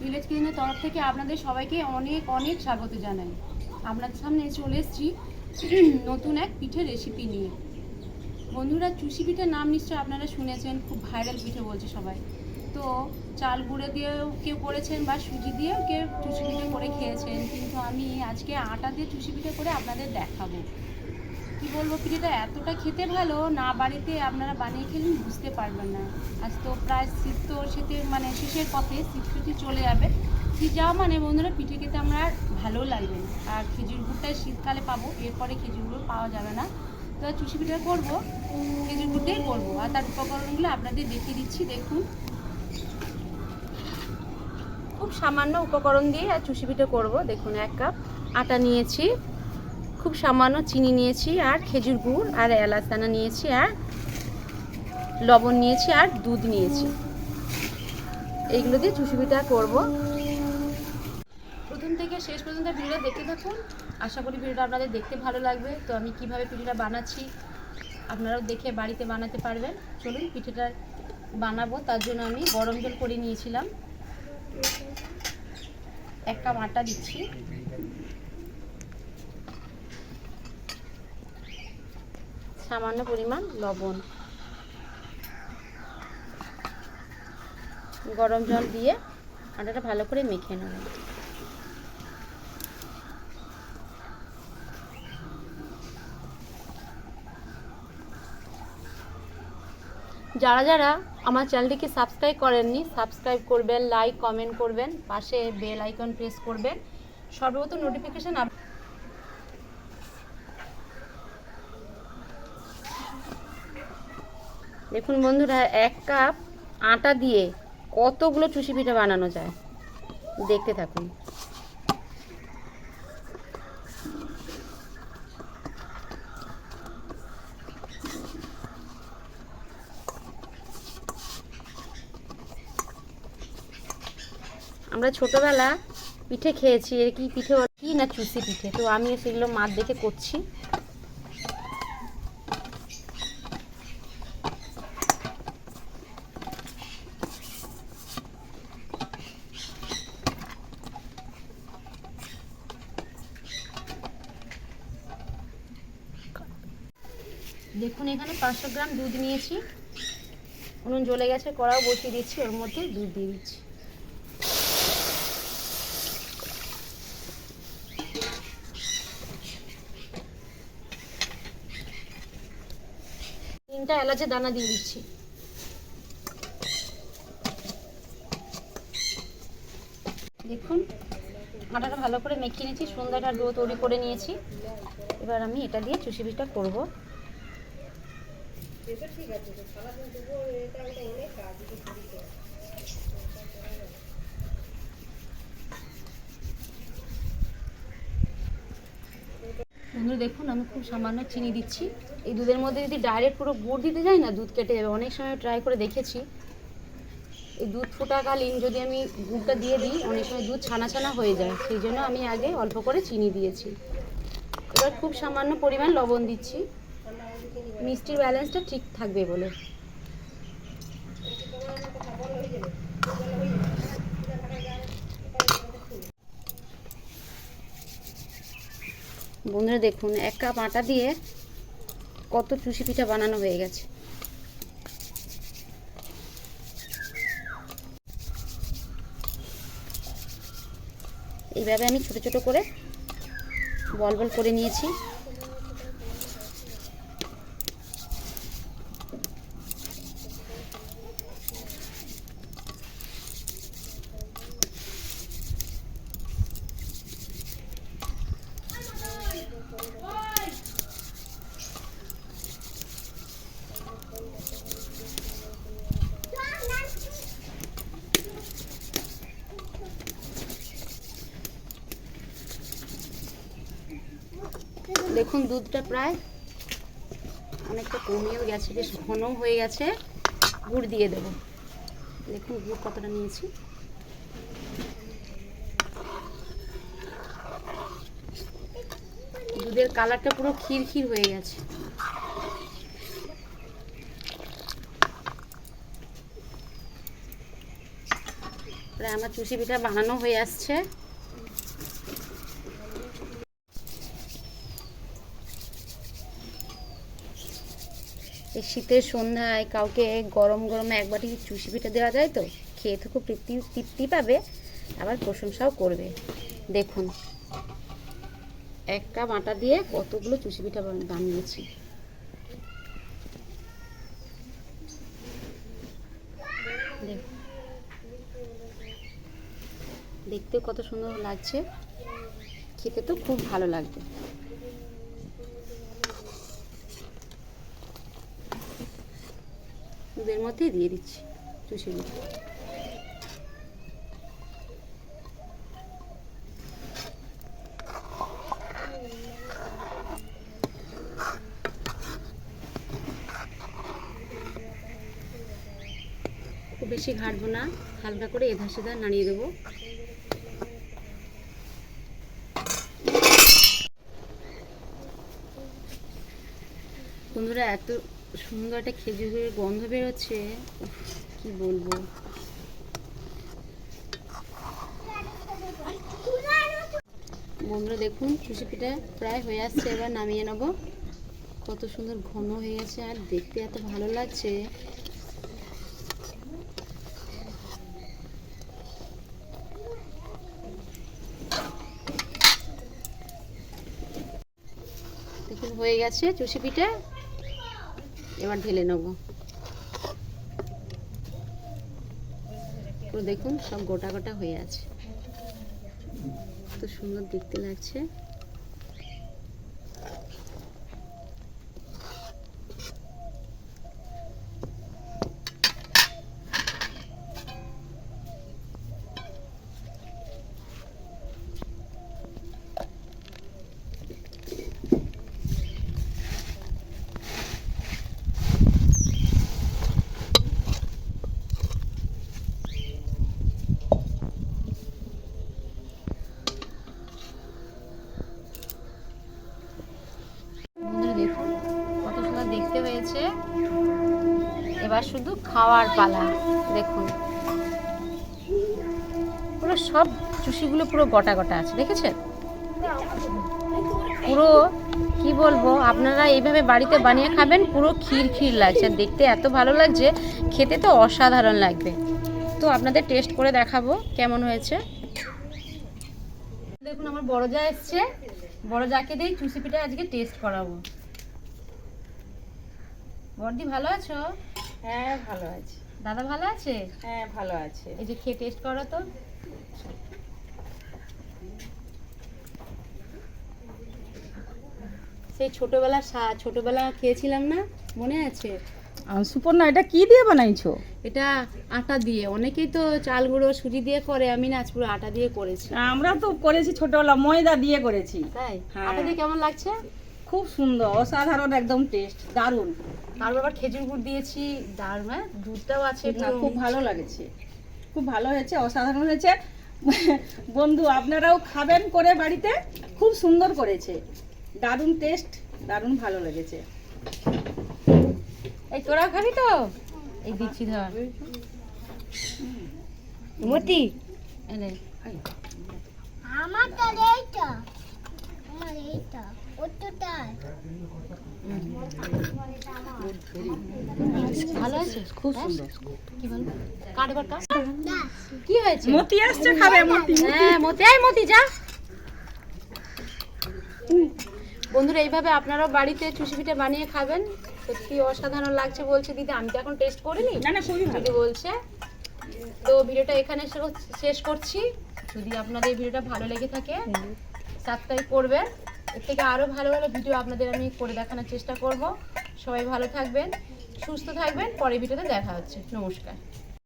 Village কিচেনের তরফ থেকে আপনাদের সবাইকে অনেক অনেক স্বাগত জানাই। আপনাদের সামনে চলে এসেছি নতুন এক পিঠে রেসিপি নিয়ে। বন্ধুরা, চুষি পিঠের নাম নিশ্চয়ই আপনারা শুনেছেন, খুব ভাইরাল পিঠে বলছে সবাই। তো চাল গুঁড়ো দিয়েও কেউ করেছেন বা সুজি দিয়েও কেউ চুষি পিঠে করে খেয়েছেন, কিন্তু আমি আজকে আটা দিয়ে চুষি পিঠে করে আপনাদের দেখাবো। কি বলব পিঠেটা এতটা খেতে ভালো, না বাড়িতে আপনারা বানিয়ে খেলেন বুঝতে পারবেন না। আজ তো প্রায় শীত তো শীতের মানে শেষের পথে শীত চলে যাবে। শীত যাওয়া মানে বন্ধুরা, পিঠে খেতে আমরা আর ভালো লাগবে আর খেজুর গুড়টাই শীতকালে পাবো, এরপরে খেজুর গুড় পাওয়া যাবে না। তো চুষি পিঠা করব, খেজুর গুড়টাই করব। আর তার উপকরণগুলো আপনাদের দেখিয়ে দিচ্ছি, দেখুন। খুব সামান্য উপকরণ দিয়ে আর চুষি পিঠে করব। দেখুন, এক কাপ আটা নিয়েছি। খুব সামান্য চিনি নিয়েছি আর খেজুর গুড় আর এলাচ দানা নিয়েছি আর লবণ নিয়েছি আর দুধ নিয়েছি। এইগুলো দিয়ে চুষি পিঠা করব। প্রথম থেকে শেষ পর্যন্ত ভিডিওটা দেখতে থাকুন। আশা করি ভিডিওটা আপনাদের দেখতে ভালো লাগবে। তো আমি কীভাবে পিঠেটা বানাচ্ছি আপনারাও দেখে বাড়িতে বানাতে পারবেন। চলুন পিঠেটা বানাবো। তার জন্য আমি গরম জল করে নিয়েছিলাম। এক কাপ আটা দিচ্ছি। সামান্য পরিমাণ লবণ। গরম জল দিয়ে আটাটা ভালো করে মেখে নেব। যারা যারা আমার চ্যানেলটিকে সাবস্ক্রাইব করেননি, সাবস্ক্রাইব করবেন, লাইক, কমেন্ট করবেন, পাশে বেল আইকন প্রেস করবেন। সর্বপ্রথম নোটিফিকেশান দেখুন বন্ধুরা, এক কাপ আটা দিয়ে কতগুলো চুষি পিঠা বানানো যায়? দেখতে থাকুন। আমরা ছোটবেলা পিঠে খেয়েছি, এর কি পিঠে কি না চুষি পিঠে? তো আমিও সেগুলো মাছ দেখে করছি। দেখুন এখানে পাঁচশো গ্রাম দুধ নিয়েছি। উনুন জ্বলে গেছে, কড়াও বসিয়ে দিচ্ছি, ওর মধ্যে দুধ দিয়ে দিচ্ছি। তিনটা এলাচের দানা দিয়ে দিচ্ছি। দেখুন, আটাটা ভালো করে মেখে নিয়েছি সুন্দর একটা ডো তৈরি করে নিয়েছি। এবার আমি এটা দিয়ে চুষি পিঠা করব। বন্ধু, দেখুন, আমি খুব সামান্য চিনি দিচ্ছি। এই দুধের মধ্যে যদি ডাইরেক্ট পুরো গুড় দিতে যাই না, দুধ কেটে যাবে। অনেক সময় ট্রাই করে দেখেছি। এই দুধ ফোটাকালীন যদি আমি গুড়টা দিয়ে দিই, অনেক সময় দুধ ছানা ছানা হয়ে যায়। সেই জন্য আমি আগে অল্প করে চিনি দিয়েছি। এবার খুব সামান্য পরিমাণ লবণ দিচ্ছি। মিষ্টির ব্যালেন্সটা ঠিক থাকবে বলে। বন্ধুরা দেখুন, এক কাপ আটা দিয়ে কত চুষি পিঠা বানানো হয়ে গেছে। এইভাবে আমি ছোট ছোট করে বল বল করে নিয়েছি। দেখুন, দুধটা প্রায় অনেকটা কমেও গেছে, বেশ ঘনও হয়ে গেছে। গুড় দিয়ে দেব। দেখুন, গুড় কতটা নিয়েছি। দুধের কালারটা পুরো ক্ষীর ক্ষীর হয়ে গেছে। প্রায় আমার চুষি পিঠা বানানো হয়ে আসছে। এই শীতের সন্ধ্যায় কাউকে গরম গরমে এক বাটি চুষি পিঠা দেওয়া যায় তো? খেয়ে তো খুব তৃপ্তি তৃপ্তি পাবে। আবার প্রশংসাও করবে। দেখুন। এক কাপ আটা দিয়ে কতগুলো চুষি পিঠা বান- বানিয়েছি। দেখতেও কত সুন্দর লাগছে। খেতে তো খুব ভালো লাগবে। দুধের মধ্যেই দিয়ে দিচ্ছি। চুষিগুলো খুব বেশি ঘাটবো না, হালকা করে এধা সেধা নাড়িয়ে দেবো। বন্ধুরা, এত সুন্দর একটা খেজুরের গন্ধ বেরোচ্ছে। কি বলব? বন্ধুরা, দেখুন পিঠা প্রায় হয়ে আসছে। এবার নামিয়ে নেব। কত সুন্দর ঘন হয়ে গেছে, আর দেখতে এত ভালো লাগছে। হয়ে গেছে চুষি পিঠা এবার ঢেলে নেব। দেখুন সব গোটা গোটা হয়ে আছে। তো সুন্দর দেখতে লাগছে বন্ধুরা দেখুন কত সুন্দর দেখতে হয়েছে এবার শুধু খাওয়ার পালা, দেখুন। পুরো সব চুষিগুলো পুরো গোটা গোটা আছে, দেখেছেন? পুরো, কি বলব, আপনারা এইভাবে বাড়িতে বানিয়ে খাবেন, পুরো ক্ষীর ক্ষীর লাগছে। দেখতে এত ভালো লাগছে, খেতে তো অসাধারণ লাগবে। তো আপনাদের টেস্ট করে দেখাবো কেমন হয়েছে। দেখুন, আমার বড় যা এসছে। বড় যাকে দিয়ে চুষি পিঠা আজকে টেস্ট করাবো। বড়দি ভালো আছো? হ্যাঁ ভালো আছে। দাদা ভালো আছে? হ্যাঁ ভালো আছে। এই যে খেয়ে টেস্ট করো তো। সেই ছোটবেলা ছোটবেলা খেয়েছিলাম না? মনে আছে? সুপর্ণা এটা কি দিয়ে বানাইছো? এটা আটা দিয়ে। অনেকেই তো চাল গুঁড়ো সুজি দিয়ে করে। আমি না আজ পুরো আটা দিয়ে করেছি। আমরা তো করেছি ছোটবেলা ময়দা দিয়ে করেছি। তাই? হ্যাঁ। আটা দিয়ে কেমন লাগছে? খুব সুন্দর অসাধারণ একদম টেস্ট দারুণ। তারপর আবার খেজুর গুড় দিয়েছি দারুণ হ্যাঁ? দুধটাও আছে না খুব ভালো লাগছে। খুব ভালো হয়েছে অসাধারণ হয়েছে। বন্ধু আপনারাও খাবেন করে বাড়িতে খুব সুন্দর করেছে। দারুণ টেস্ট দারুণ ভালো লেগেছে। এই তোরা খাবি তো? এই দিচ্ছি ধর। মতি এনে। আমারটা এইটা আমার এইটা ভালো আছে খুব সুন্দর কি বল কাট এবার কাট কি হয়েছে মতি আসছে খাবে মতি। হ্যাঁ মতি এই মতি যা। বন্ধুরা এইভাবে আপনারাও বাড়িতে চুষি পিঠে বানিয়ে খাবেন। সত্যি অসাধারণ লাগছে বলছে দিদি আমি তো এখন টেস্ট করিনি। না না দিদি বলছে। তো ভিডিওটা এখানে শেষ- করছি। যদি আপনাদের এই ভিডিওটা ভালো লেগে থাকে সাবস্ক্রাইব করবেন। এর থেকে আরও ভালো ভালো ভিডিও আপনাদের আমি করে দেখানোর চেষ্টা করব। সবাই ভালো থাকবেন, সুস্থ থাকবেন, পরের ভিডিওতে দেখা হচ্ছে। নমস্কার।